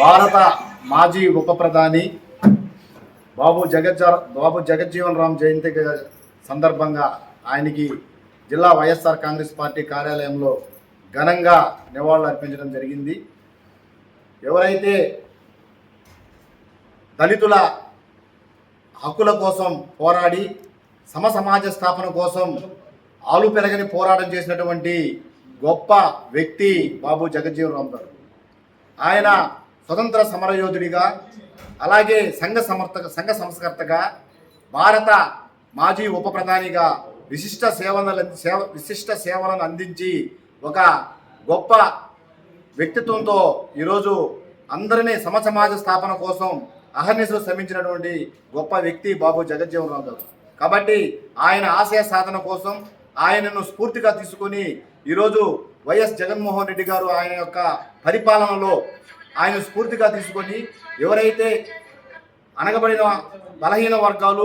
భారత మాజీ ఉప ప్రధాని బాబు జగజ్జ బాబు జగజ్జీవన్ రామ్ జయంతి సందర్భంగా ఆయనకి జిల్లా వైఎస్ఆర్ కాంగ్రెస్ పార్టీ కార్యాలయంలో ఘనంగా నివాళులు అర్పించడం జరిగింది. ఎవరైతే దళితుల హక్కుల కోసం పోరాడి సమ సమాజ స్థాపన కోసం ఆలు పెరగని పోరాటం చేసినటువంటి గొప్ప వ్యక్తి బాబు జగజ్జీవన్ రామ్ గారు. ఆయన స్వతంత్ర సమరయోధుడిగా అలాగే సంఘ సమర్థక సంఘ సంస్కర్తగా భారత మాజీ ఉప ప్రధానిగా విశిష్ట సేవలను సేవ విశిష్ట సేవలను అందించి ఒక గొప్ప వ్యక్తిత్వంతో ఈరోజు అందరినీ సమ సమాజ స్థాపన కోసం అహర్నిశలు శ్రమించినటువంటి గొప్ప వ్యక్తి బాబు జగజ్జీవనరావు గారు. కాబట్టి ఆయన ఆశయ సాధన కోసం ఆయనను స్ఫూర్తిగా తీసుకొని ఈరోజు వైఎస్ జగన్మోహన్ రెడ్డి గారు ఆయన యొక్క పరిపాలనలో ఆయన స్ఫూర్తిగా తీసుకొని ఎవరైతే అనగబడిన బలహీన వర్గాలు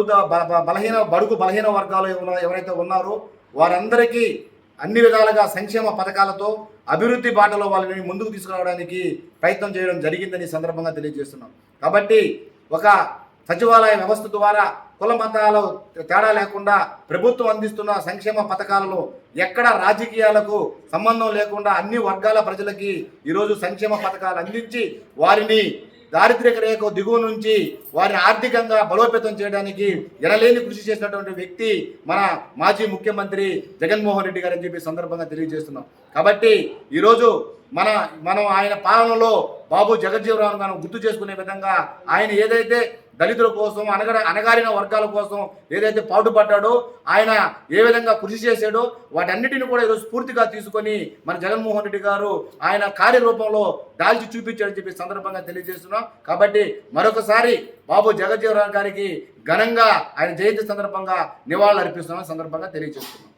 బలహీన బడుగు బలహీన వర్గాలు ఎవరైతే ఉన్నారో వారందరికీ అన్ని విధాలుగా సంక్షేమ పథకాలతో అభివృద్ధి బాటలో వాళ్ళని ముందుకు తీసుకురావడానికి ప్రయత్నం చేయడం జరిగిందని సందర్భంగా తెలియజేస్తున్నాం. కాబట్టి ఒక సచివాలయ వ్యవస్థ ద్వారా కుల మతాలు తేడా లేకుండా ప్రభుత్వం అందిస్తున్న సంక్షేమ పథకాలలో ఎక్కడ రాజకీయాలకు సంబంధం లేకుండా అన్ని వర్గాల ప్రజలకి ఈరోజు సంక్షేమ పథకాలు అందించి వారిని దారిద్ర్యక రేఖ దిగువ నుంచి వారిని ఆర్థికంగా బలోపేతం చేయడానికి ఎనలేని కృషి చేసినటువంటి వ్యక్తి మన మాజీ ముఖ్యమంత్రి జగన్మోహన్ రెడ్డి గారు అని చెప్పి సందర్భంగా తెలియజేస్తున్నాం. కాబట్టి ఈరోజు మన మనం ఆయన పాలనలో బాబు జగజ్జీవరావు గారు గుర్తు చేసుకునే విధంగా ఆయన ఏదైతే దళితుల కోసం అనగ అనగారిన వర్గాల కోసం ఏదైతే పాటుపడ్డాడో ఆయన ఏ విధంగా కృషి చేశాడో వాటన్నిటిని కూడా ఈరోజు స్ఫూర్తిగా తీసుకొని మన జగన్మోహన్ రెడ్డి గారు ఆయన కార్యరూపంలో దాల్చి చూపించాడని చెప్పి సందర్భంగా తెలియజేస్తున్నాం. కాబట్టి మరొకసారి బాబు జగజ్జీవరావు గారికి ఘనంగా ఆయన జయంతి సందర్భంగా నివాళులు అర్పిస్తున్నాం సందర్భంగా తెలియజేస్తున్నాం.